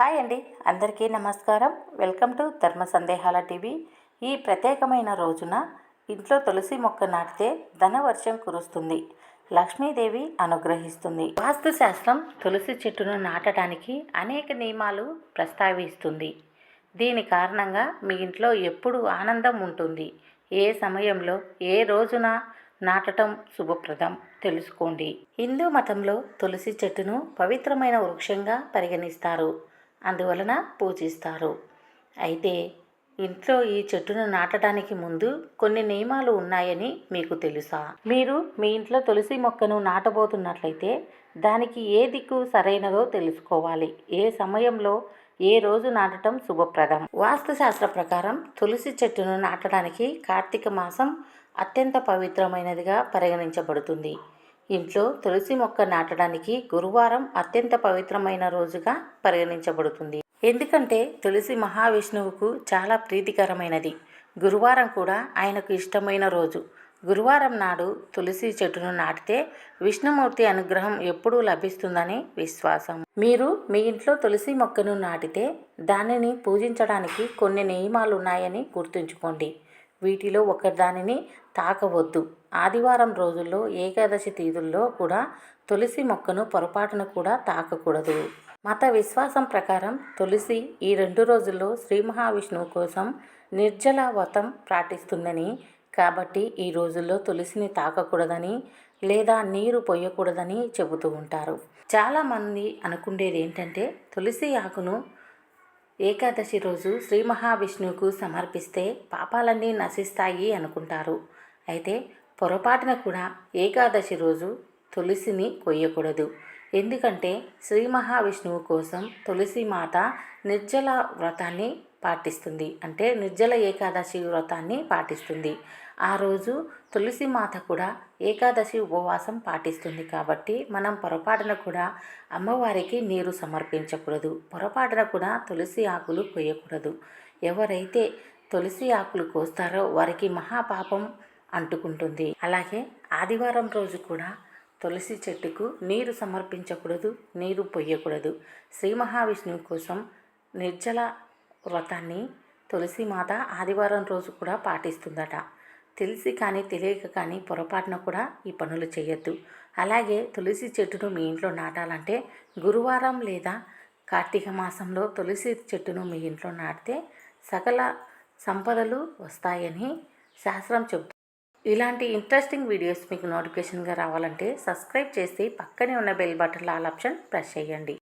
Hi అండి. అందరికీ నమస్కారం. వెల్కమ్ టు ధర్మ సందేహాల టీవీ. ఈ ప్రత్యేకమైన రోజున ఇంట్లో తులసి మొక్క నాటితే ధనవర్షం కురుస్తుంది. లక్ష్మీదేవి అనుగ్రహిస్తుంది. వాస్తుశాస్త్రం తులసి చెట్టును నాటడానికి అనేక నియమాలు ప్రస్తావిస్తుంది. దీని కారణంగా మీ ఇంట్లో ఎప్పుడు ఆనందం ఉంటుంది. ఏ సమయంలో ఏ రోజున నాటటం శుభప్రదం తెలుసుకోండి. హిందూ మతంలో తులసి చెట్టును పవిత్రమైన వృక్షంగా పరిగణిస్తారు. అందువలన పూజిస్తారు. అయితే ఇంట్లో ఈ చెట్టును నాటడానికి ముందు కొన్ని నియమాలు ఉన్నాయని మీకు తెలుసా? మీరు మీ ఇంట్లో తులసి మొక్కను నాటబోతున్నట్లయితే దానికి ఏ దిక్కు సరైనదో తెలుసుకోవాలి. ఏ సమయంలో ఏ రోజు నాటడం శుభప్రదం? వాస్తుశాస్త్ర ప్రకారం తులసి చెట్టును నాటడానికి కార్తీక మాసం అత్యంత పవిత్రమైనదిగా పరిగణించబడుతుంది. ఇంట్లో తులసి మొక్క నాటడానికి గురువారం అత్యంత పవిత్రమైన రోజుగా పరిగణించబడుతుంది. ఎందుకంటే తులసి మహావిష్ణువుకు చాలా ప్రీతికరమైనది. గురువారం కూడా ఆయనకు ఇష్టమైన రోజు. గురువారం నాడు తులసి చెట్టును నాటితే విష్ణుమూర్తి అనుగ్రహం ఎప్పుడూ లభిస్తుందని విశ్వాసం. మీరు మీ ఇంట్లో తులసి మొక్కను నాటితే దానిని పూజించడానికి కొన్ని నియమాలు ఉన్నాయని గుర్తుంచుకోండి. వీటిలో ఒకదానిని తాకవద్దు. ఆదివారం రోజుల్లో ఏకాదశి తీదుల్లో కూడా తులసి మొక్కను పొరపాటున కూడా తాకకూడదు. మత విశ్వాసం ప్రకారం తులసి ఈ రెండు రోజుల్లో శ్రీ మహావిష్ణువు కోసం నిర్జల వ్రతం ప్రాటిస్తుందని కాబట్టి ఈ రోజుల్లో తులసిని తాకకూడదని లేదా నీరు పొయ్యకూడదని చెబుతూ ఉంటారు. చాలామంది అనుకుండేది ఏంటంటే తులసి ఆకును ఏకాదశి రోజు శ్రీ మహావిష్ణువుకు సమర్పిస్తే పాపాలన్నీ నశిస్తాయి అనుకుంటారు. అయితే పొరపాటున కూడా ఏకాదశి రోజు తులసిని కొయ్యకూడదు. ఎందుకంటే శ్రీ మహావిష్ణువు కోసం తులసి మాత నిర్జల వ్రతాన్ని పాటిస్తుంది. అంటే నిర్జల ఏకాదశి వ్రతాన్ని పాటిస్తుంది. ఆ రోజు తులసి మాత కూడా ఏకాదశి ఉపవాసం పాటిస్తుంది కాబట్టి మనం పొరపాటున కూడా అమ్మవారికి నీరు సమర్పించకూడదు. పొరపాటున కూడా తులసి ఆకులు కొయ్యకూడదు. ఎవరైతే తులసి ఆకులు కోస్తారో వారికి మహాపాపం అంటుకుంటుంది. అలాగే ఆదివారం రోజు కూడా తులసి చెట్టుకు నీరు సమర్పించకూడదు నీరు పొయ్యకూడదు. శ్రీ మహావిష్ణువు కోసం నిర్జల వ్రతాన్ని తులసి మాత ఆదివారం రోజు కూడా పాటిస్తుందట. తెలిసి కానీ తెలియక కానీ పొరపాటున కూడా ఈ పనులు చేయొద్దు. అలాగే తులసి చెట్టును మీ ఇంట్లో నాటాలంటే గురువారం లేదా కార్తీక మాసంలో తులసి చెట్టును మీ ఇంట్లో నాటితే సకల సంపదలు వస్తాయని శాస్త్రం చెబుతుంది ఇలాంటి ఇంట్రెస్టింగ్ వీడియోస్ మీకు నోటిఫికేషన్గా రావాలంటే సబ్స్క్రైబ్ చేసి పక్కనే ఉన్న bell button all option press చేయండి.